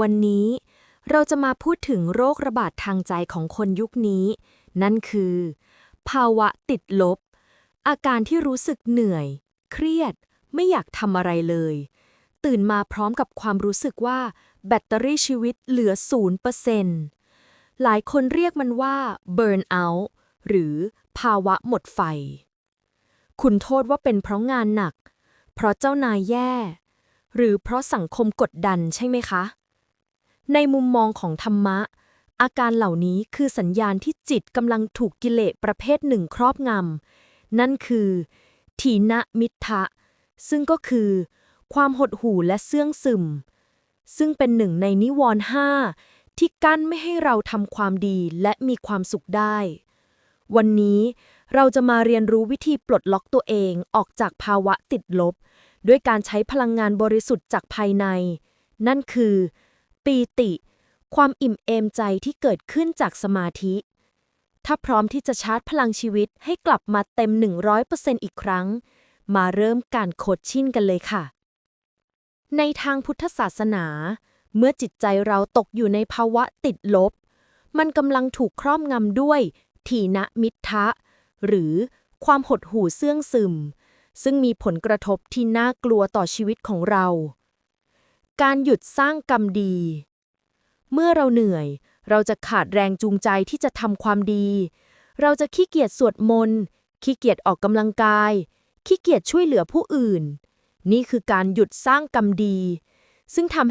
วันนี้เราจะมาพูดถึงโรคระบาดทางใจของคนยุคนี้ นั่นคือ ภาวะติดลบ อาการที่รู้สึกเหนื่อย เครียด ไม่อยากทำอะไรเลย ตื่นมาพร้อมกับความรู้สึกว่า แบตเตอรี่ชีวิตเหลือ0%หลายคนเรียกมันว่า burn out หรือภาวะหมดไฟ คุณโทษว่าเป็นเพราะงานหนัก เพราะเจ้านายแย่ หรือเพราะสังคมกดดันใช่ไหมคะ ในมุมมองของธรรมะ อาการเหล่านี้คือสัญญาณที่จิตกำลังถูกกิเลสประเภทหนึ่งครอบงำ นั่นคือ ถีนมิทะ ซึ่งก็คือ ความหดหู่และเสื่องซึม ซึ่งเป็นหนึ่งในนิวรณ์ห้าที่กั้นไม่ให้เราทำความดีและมีความสุขได้ วันนี้เราจะมาเรียนรู้วิธีปลดล็อกตัวเองออกจากภาวะติดลบ ด้วยการใช้พลังงานบริสุทธิ์จากภายใน นั่นคือ ปีติ ความอิ่มเอมใจที่เกิดขึ้นจากสมาธิ ถ้าพร้อมที่จะชาร์จพลังชีวิตให้กลับมาเต็ม 100%อีกครั้ง มาเริ่มการโคชชิ่งกันเลยค่ะ ในทางพุทธศาสนา เมื่อจิตใจเราตกอยู่ในภาวะติดลบ มันกำลังถูกครอบงำด้วยถีนะมิทะ หรือความหดหู่เสื่องซึม ซึ่งมีผลกระทบที่น่ากลัวต่อชีวิตของเรา การหยุดสร้างกรรมดี เมื่อเราเหนื่อย เราจะขาดแรงจูงใจที่จะทำความดี เราจะขี้เกียจสวดมนต์ ขี้เกียจออกกำลังกาย ขี้เกียจช่วยเหลือผู้อื่น นี่คือการหยุดสร้างกรรมดี ซึ่งทำให้